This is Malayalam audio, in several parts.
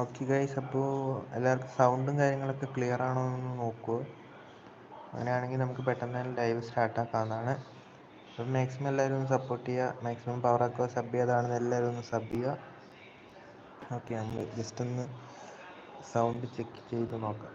ഓക്കെ ഗൈസ് അപ്പോൾ എല്ലാവർക്കും സൗണ്ടും കാര്യങ്ങളൊക്കെ ക്ലിയർ ആണോ എന്ന് നോക്കൂ അങ്ങനെയാണെങ്കിൽ നമുക്ക് പെട്ടെന്ന് തന്നെ ലൈവ് സ്റ്റാർട്ടാക്കാവുന്നതാണ് അപ്പം മാക്സിമം എല്ലാവരും ഒന്ന് സപ്പോർട്ട് ചെയ്യുക. മാക്സിമം പവർ ആക്കുക സബ് ചെയ്തതാണെന്ന് എല്ലാവരും ഒന്ന് സബ് ചെയ്യുക. ഓക്കെ നമ്മൾ ജസ്റ്റ് ഒന്ന് സൗണ്ട് ചെക്ക് ചെയ്ത് നോക്കാം.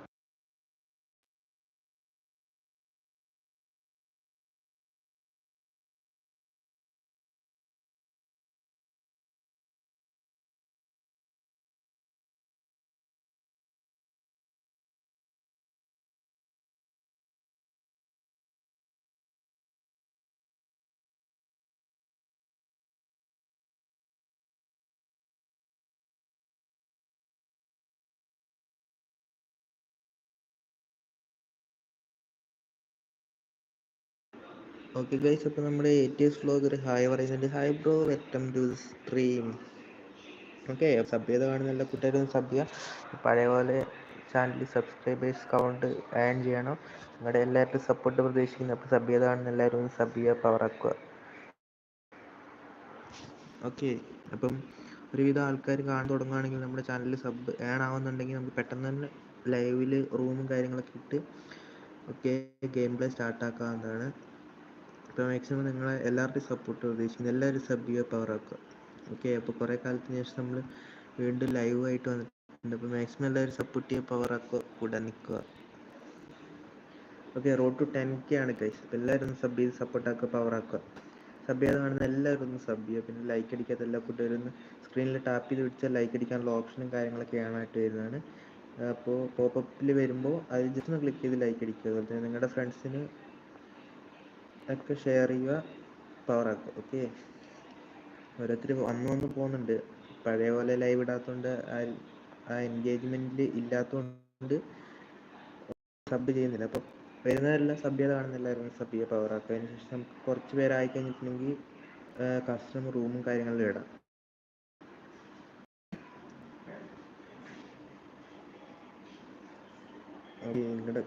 ഓക്കെ ഗൈസ് അപ്പോൾ നമ്മുടെ A T S vlogger hi പറയുന്നുണ്ട്. Hi bro welcome to stream okay sub ചെയ്ത് കാണുന്ന എല്ലാ കൂട്ടുകാരും സബ് ചെയ്യുക. പഴയ പോലെ ചാനൽ സബ്സ്ക്രൈബേഴ്സ് കൗണ്ട് ആഡ് ചെയ്യണം. നിങ്ങളുടെ എല്ലാവരുടെയും സപ്പോർട്ട് പ്രതീക്ഷിക്കുന്നു. അപ്പോൾ സബ് ചെയ്ത് കാണുന്ന എല്ലാവരും സബ് ചെയ്യുക പവറാക്കുക ഓക്കെ അപ്പം ഒരുവിധം ആൾക്കാർ കാണാൻ തുടങ്ങുകയാണെങ്കിൽ നമ്മുടെ ചാനൽ സബ് ആഡ് ആവുന്നുണ്ടെങ്കിൽ നമുക്ക് പെട്ടെന്ന് തന്നെ ലൈവിൽ റൂമും കാര്യങ്ങളൊക്കെ ഇട്ട് ഓക്കെ ഗെയിം പ്ലേ സ്റ്റാർട്ടാക്കാവുന്നതാണ് ഇപ്പോൾ മാക്സിമം നിങ്ങളെ എല്ലാവരുടെയും സപ്പോർട്ട് പ്രതീക്ഷിക്കുന്നു എല്ലാവരും സബ് ചെയ്യുക പവർ ആക്കുക. ഓക്കെ അപ്പോൾ കുറേ കാലത്തിന് ശേഷം നമ്മൾ വീണ്ടും ലൈവ് ആയിട്ട് വന്നിട്ടുണ്ട്. അപ്പോൾ മാക്സിമം എല്ലാവരും സപ്പോർട്ട് ചെയ്യുക പവർ ആക്കുക കൂടെ നിൽക്കുക okay road to ten K ആണ് കൈസ് അപ്പോൾ എല്ലാവരും ഒന്ന് സബ് ചെയ്ത് സപ്പോർട്ട് ആക്കുക പവർ ആക്കുക. സബ് ചെയ്ത് കാണുന്ന എല്ലാവരും ഒന്ന് സബ് ചെയ്യുക. പിന്നെ ലൈക്ക് അടിക്കാത്ത എല്ലാ കൂട്ടുകാരും ഒന്ന് സ്ക്രീനിൽ ടാപ്പ് ചെയ്ത് പിടിച്ചാൽ ലൈക്ക് അടിക്കാനുള്ള ഓപ്ഷനും കാര്യങ്ങളൊക്കെ ആയിട്ട് വരുന്നതാണ്. അപ്പോൾ പോപ്പപ്പിൽ വരുമ്പോൾ അത് ജസ്റ്റ് ഒന്ന് ക്ലിക്ക് ചെയ്ത് ലൈക്ക് അടിക്കുക. അതുപോലെ തന്നെ നിങ്ങളുടെ ഫ്രണ്ട്സിന് ഒക്കെ ഷെയർ ചെയ്യുക. പവർ ആക്കുക. ഓക്കെ ഓരോരുത്തർ വന്നു വന്ന് പോകുന്നുണ്ട്. പഴയ പോലെ ലൈവ് ഇടാത്തതുകൊണ്ട് ആ എൻഗേജ്മെന്റിൽ ഇല്ലാത്തതുകൊണ്ട് സബ് ചെയ്യുന്നില്ല. അപ്പോൾ വരുന്നവരെല്ലാം സബ് ചെയ്ത് കാണുന്ന എല്ലാവരും സബ് ചെയ്യുക പവർ ആക്കുക അതിന് ശേഷം നമുക്ക് കുറച്ച് പേരായി കഴിഞ്ഞിട്ടുണ്ടെങ്കിൽ കസ്റ്റം റൂമും കാര്യങ്ങളും ഇടാം. നിങ്ങളുടെ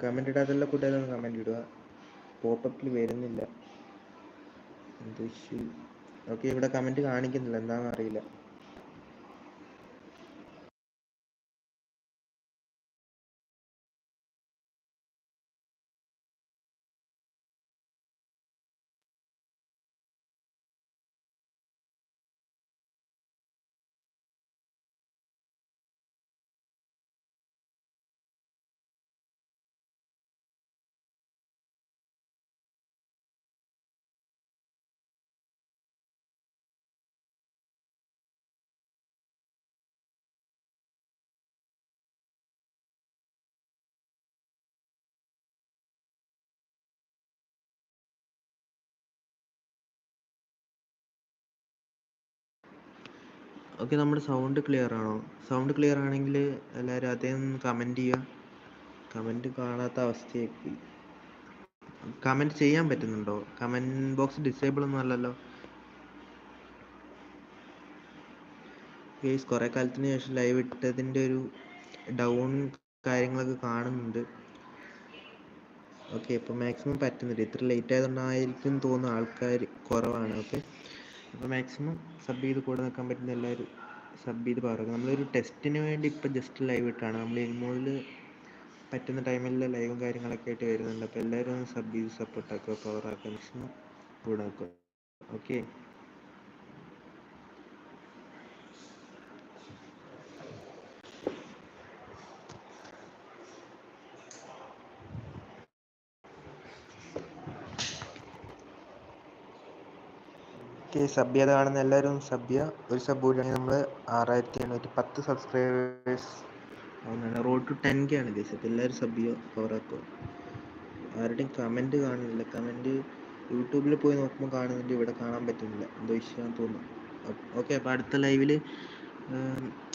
കമന്റ് ഇടാത്തുള്ള കൂട്ടുകാരൊന്ന് കമന്റ് ഇടുക. പോപ്പപ്പിൽ വരുന്നില്ല. എന്ത് ഇഷ്യൂ ഓക്കെ ഇവിടെ കമന്റ് കാണിക്കുന്നില്ല. എന്താണെന്ന് അറിയില്ല. ഓക്കെ നമ്മുടെ സൗണ്ട് ക്ലിയർ ആണോ? സൗണ്ട് ക്ലിയർ ആണെങ്കിൽ എല്ലാവരും ഒന്ന് കമന്റ് ചെയ്യുക. കമന്റ് കാണാത്ത അവസ്ഥയായി. കമന്റ് ചെയ്യാൻ പറ്റുന്നുണ്ടോ? കമന്റ് ബോക്സ് ഡിസേബിൾ ഒന്നും അല്ലല്ലോ. കുറേ കാലത്തിന് ശേഷം ലൈവ് ഇട്ടതിന്റെ ഒരു ഡൗൺ കാര്യങ്ങളൊക്കെ കാണുന്നുണ്ട്. ഓക്കെ ഇപ്പോൾ മാക്സിമം പറ്റുന്നില്ല. ഇത്ര ലേറ്റ് ആയതുകൊണ്ടായിരിക്കും തോന്നുന്നു ആൾക്കാർ കുറവാണ്. ഓക്കെ അപ്പോൾ മാക്സിമം സബ് ചെയ്ത് കൂടെ നിൽക്കാൻ പറ്റുന്ന എല്ലാവരും സബ് ചെയ്ത് പറയുക നമ്മളൊരു ടെസ്റ്റിന് വേണ്ടി ഇപ്പോൾ ജസ്റ്റ് ലൈവ് ഇട്ടാണ്. നമ്മൾ ഇൻമോളിൽ പറ്റുന്ന ടൈമിൽ ലൈവും കാര്യങ്ങളൊക്കെ ആയിട്ട് വരുന്നുണ്ട്. അപ്പോൾ എല്ലാവരും സബ് ചെയ്ത് സപ്പോർട്ട് ആക്കുക power ആക്കുക മാക്സിമം കൂടെ നിൽക്കുക. ഓക്കെ ഓക്കെ ചെയ്ത് കാണുന്ന എല്ലാവരും ചെയ്യുക ഒരു സബ് കൂടിയാണെങ്കിൽ നമ്മൾ ആറായിരത്തി എണ്ണൂറ്റി പത്ത് സബ്സ്ക്രൈബേഴ്സ് ആവുന്നതാണ് റോഡ് ടു ടെൻ കെ ആണ് ഗൈസ് അപ്പോൾ എല്ലാവരും പവർ ആക്കുക. ആരുടെയും കമന്റ് കാണുന്നില്ല. കമന്റ് യൂട്യൂബിൽ പോയി നോക്കുമ്പോൾ കാണുന്നുണ്ട്. ഇവിടെ കാണാൻ പറ്റുന്നില്ല. എന്തോ വിഷയം തോന്നുന്നു. ഓക്കെ അപ്പോൾ അടുത്ത ലൈവിൽ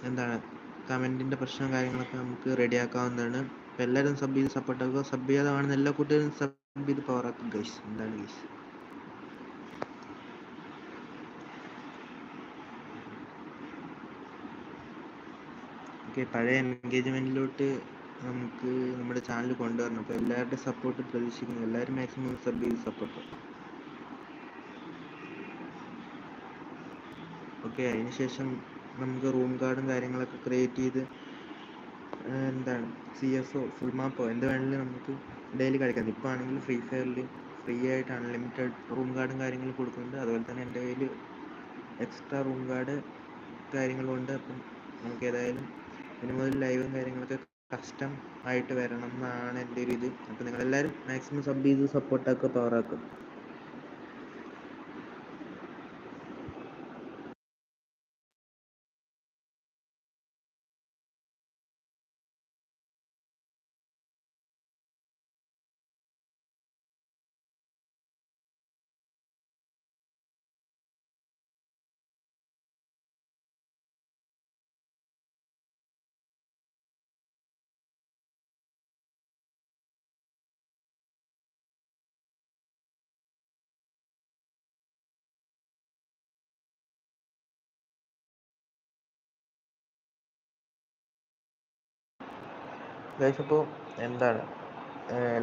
എന്താണ്? കമന്റിന്റെ പ്രശ്നം കാര്യങ്ങളൊക്കെ നമുക്ക് റെഡിയാക്കാവുന്നതാണ് അപ്പോൾ എല്ലാവരും സബ് ചെയ്ത് സപ്പോർട്ട് ആക്കുക. സബ് ചെയ്ത് കാണുന്ന എല്ലാ കൂട്ടുകാരും സബ് ചെയ്ത് പവർ ആക്കുക ഗൈസ് എന്താണ് ഗൈസ് ഓക്കെ പഴയ എൻഗേജ്മെന്റിലോട്ട് നമുക്ക് നമ്മുടെ ചാനൽ കൊണ്ടുവരണം. അപ്പോൾ എല്ലാവരുടെ സപ്പോർട്ട് പ്രതീക്ഷിക്കുന്നു. എല്ലാവരും മാക്സിമം സബ് ചെയ്ത് സപ്പോർട്ട് ഓക്കെ അതിനുശേഷം നമുക്ക് റൂം കാർഡും കാര്യങ്ങളൊക്കെ ക്രിയേറ്റ് ചെയ്ത് എന്താണ് സി എസ് ഒ ഫുൾ മാപ്പോ എന്ത് വേണമെങ്കിലും നമുക്ക് ഡെയിലി കളിക്കാം. ഇപ്പോൾ ആണെങ്കിൽ ഫ്രീ ഫയറിൽ ഫ്രീ ആയിട്ട് അൺലിമിറ്റഡ് റൂം കാർഡും കാര്യങ്ങളും കൊടുക്കുന്നുണ്ട് അതുപോലെ തന്നെ എന്റെ കയ്യിൽ എക്സ്ട്രാ റൂം കാർഡ് കാര്യങ്ങളും ഉണ്ട്. അപ്പം നമുക്ക് ഏതായാലും ഇനി മുതൽ ലൈവും കാര്യങ്ങളൊക്കെ കസ്റ്റം ആയിട്ട് വരണം എന്നാണ് എന്റെ ഒരു ഇത്. അപ്പോൾ നിങ്ങളെല്ലാവരും മാക്സിമം സബ് ചെയ്ത് സപ്പോർട്ടാക്കുക പവറാക്കുക ഗൈസ് അപ്പോൾ എന്താണ്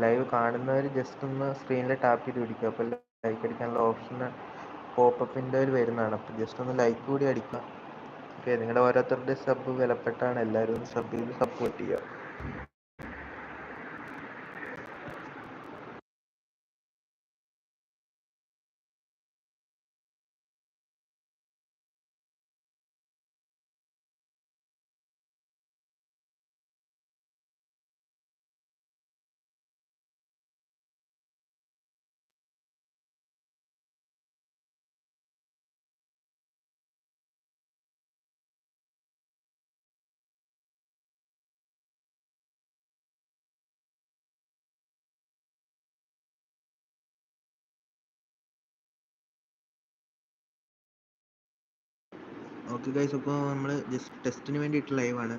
ലൈവ് കാണുന്നവർ ജസ്റ്റ് ഒന്ന് സ്ക്രീനിൽ ടാപ്പ് ചെയ്ത് പിടിക്കുക. അപ്പോൾ ലൈക്ക് അടിക്കാനുള്ള ഓപ്ഷൻ പോപ്പപ്പിന്റെ ഒരു വരുന്നതാണ്. അപ്പോൾ ജസ്റ്റ് ഒന്ന് ലൈക്ക് കൂടി അടിക്കുക. ഓക്കെ നിങ്ങളുടെ ഓരോരുത്തരുടെ സബ് വിലപ്പെട്ടാണ് എല്ലാവരും സബ് ചെയ്ത് സപ്പോർട്ട് ചെയ്യുക. ഓക്കെ ഗൈസ് അപ്പോൾ നമ്മൾ ജസ്റ്റ് ടെസ്റ്റിന് വേണ്ടിയിട്ട് ലൈവാണ്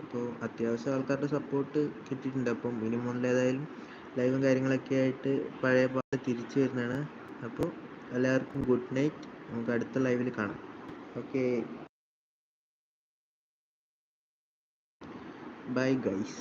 അപ്പോൾ അത്യാവശ്യം ആൾക്കാരുടെ സപ്പോർട്ട് കിട്ടിയിട്ടുണ്ട്. അപ്പം ഇനി മുതൽ ഏതായാലും ലൈവും കാര്യങ്ങളൊക്കെ ആയിട്ട് പഴയ പോലെ തിരിച്ചു വരുന്നതാണ്. അപ്പോൾ എല്ലാവർക്കും ഗുഡ് നൈറ്റ് നമുക്ക് അടുത്ത ലൈവിൽ കാണാം. Okay bye guys